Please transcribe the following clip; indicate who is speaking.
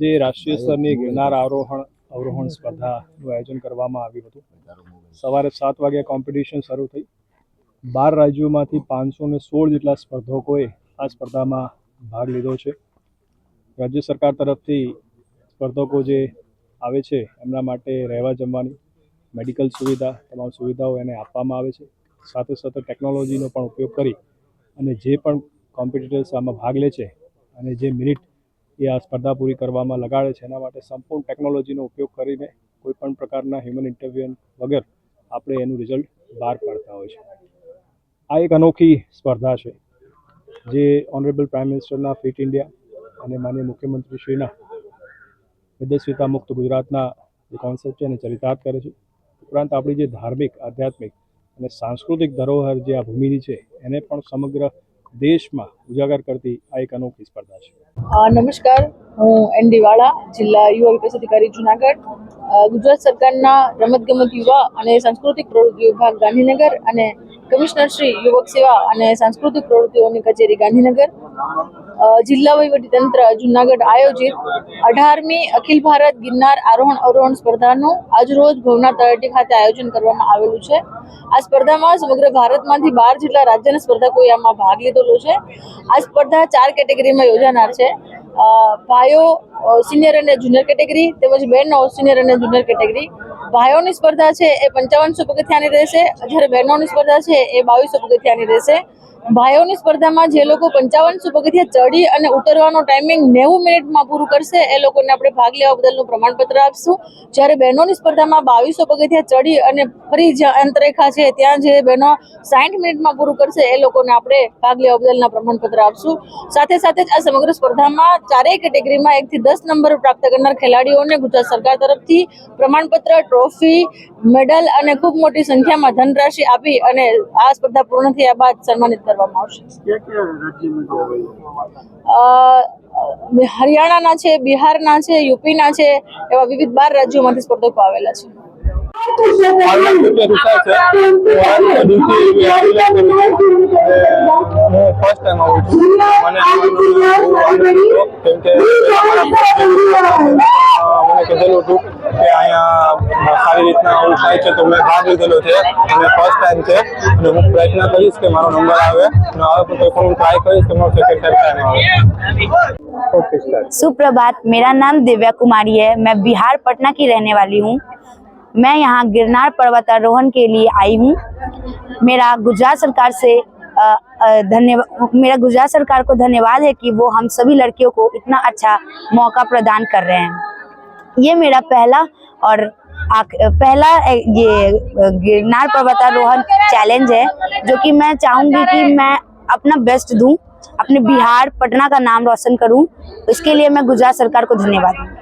Speaker 1: આજે રાષ્ટ્રીય સ્તરની ગિરનાર આરોહણ અવરોહણ સ્પર્ધાનું આયોજન કરવામાં આવ્યું હતું. સવારે સાત વાગ્યા કોમ્પિટિશન શરૂ થઈ. બાર રાજ્યોમાંથી પાંચસો ને સોળ જેટલા સ્પર્ધકોએ આ સ્પર્ધામાં ભાગ લીધો છે. રાજ્ય સરકાર તરફથી સ્પર્ધકો જે આવે છે એમના માટે રહેવા જમવાની મેડિકલ સુવિધા તમામ સુવિધાઓ એને આપવામાં આવે છે. સાથે સાથે ટેકનોલોજીનો પણ ઉપયોગ કરી અને જે પણ કોમ્પિટિટર્સ આમાં ભાગ લે છે અને જે મિનિટ એ આ સ્પર્ધા પૂરી કરવામાં લગાડે છે, એના માટે સંપૂર્ણ ટેકનોલોજીનો ઉપયોગ કરીને કોઈ પણ પ્રકારના હ્યુમન ઇન્ટરવ્યુ વગર આપણે એનું રિઝલ્ટ બહાર પાડતા હોય છે. આ એક અનોખી સ્પર્ધા છે, જે ઓનરેબલ પ્રાઇમ મિનિસ્ટરના ફિટ ઇન્ડિયા અને માન્ય મુખ્યમંત્રીશ્રીના વિદેશવિતા મુક્ત ગુજરાતના જે કોન્સેપ્ટ છે, એને ચરિતાર્થ કરે છે. ઉપરાંત આપણી જે ધાર્મિક, આધ્યાત્મિક અને સાંસ્કૃતિક ધરોહર જે આ ભૂમિની છે, એને પણ સમગ્ર દેશમાં ઉજાગર કરતી આ એક અનોખી સ્પર્ધા છે.
Speaker 2: નમસ્કાર. હું એન વાળા જિલ્લા યુવા વિકાસ અધિકારી, જુનાગઢ. ગુજરાત સરકારના રમતગમત યુવા અને સાંસ્કૃતિક પ્રવૃત્તિ વિભાગ ગાંધીનગર અને કમિશનર શ્રી યુવક સેવા અને સાંસ્કૃતિક પ્રવૃત્તિઓની કચેરી ગાંધીનગર. જિલ્લા વહીવટી તંત્ર જુનાગઢ આયોજિત અઢારમી અખિલ ભારત ગિરનાર આરોહણ અવરોહણ સ્પર્ધાનું આજરોજ ભવના તળેટી ખાતે આયોજન કરવામાં આવેલું છે. આ સ્પર્ધામાં સમગ્ર ભારતમાંથી બાર જેટલા રાજ્યના સ્પર્ધકોએ આમાં ભાગ લીધેલો છે. આ સ્પર્ધા ચાર કેટેગરીમાં યોજાનાર છે. ભાઈઓ સિનિયર અને જુનિયર કેટેગરી તેમજ બહેનો સિનિયર અને જુનિયર કેટેગરી. ભાઈઓની સ્પર્ધા છે એ પંચાવનસો પગથિયાની રહેશે. જ્યારે બહેનોની સ્પર્ધા છે એ બાવીસો પગથિયાની રહેશે. ભાઈઓની સ્પર્ધામાં જે લોકો પંચાવનસો પગથિયા ચડી અને ઉતરવાનો ટાઈમિંગ નેવું મિનિટમાં પૂરું કરશે, એ લોકોને આપણે ભાગ લેવા બદલનું પ્રમાણપત્ર આપશું. જ્યારે બહેનોની સ્પર્ધામાં બાવીસો પગથિયા ચડી અને ફરી જ્યાં અંતરેખા છે, ત્યાં જે બહેનો સાઠ મિનિટમાં પૂરું કરશે, એ લોકોને આપણે ભાગ લેવા બદલના પ્રમાણપત્ર આપશું. સાથે સાથે જ આ સમગ્ર સ્પર્ધામાં ચારેય કેટેગરીમાં એકથી દસ નંબર પ્રાપ્ત કરનાર ખેલાડીઓને ગુજરાત સરકાર તરફથી પ્રમાણપત્ર ટ્રોફી મેડલ અને ખૂબ મોટી સંખ્યામાં ધનરાશિ આપી અને આ સ્પર્ધા પૂર્ણ થયા બાદ સન્માનિત કરવામાં આવશે. હરિયાણાના છે બિહારના છે યુપીના છે એવા વિવિધ બાર રાજ્યોમાંથી સ્પર્ધકો આવેલા છે.
Speaker 3: ફર્સ્ટ ટાઈમ આવું મને મને કીધેલું હતું કે અહીંયા સારી રીતના આવું થાય છે તો મેં ભાગ લીધેલો છે અને ફર્સ્ટ ટાઈમ છે અને હું પ્રયત્ન કરીશ કે મારો નંબર આવે અને આવે તો કોઈ પણ હું ટ્રાય કરીશ કે મારો સેકન્ડ ટાઈમ આવે
Speaker 1: ઓકે સ્ટાર્ટ
Speaker 4: सुप्रभात मेरा नाम दिव्या कुमारी है मैं बिहार पटना की रहने वाली हूँ मैं यहाँ गिरनार पर्वतारोहण के लिए आई हूँ मेरा गुजरात सरकार से धन्यवाद मेरा गुजरात सरकार को धन्यवाद है कि वो हम सभी लड़कियों को इतना अच्छा मौका प्रदान कर रहे हैं ये मेरा पहला और पहला ये गिरनार पर्वतारोहण चैलेंज है, जो कि मैं चाहूँगी कि मैं अपना बेस्ट दूँ, अपने बिहार, पटना का नाम रोशन करूँ। इसके लिए मैं गुजरात सरकार को धन्यवाद। दूँ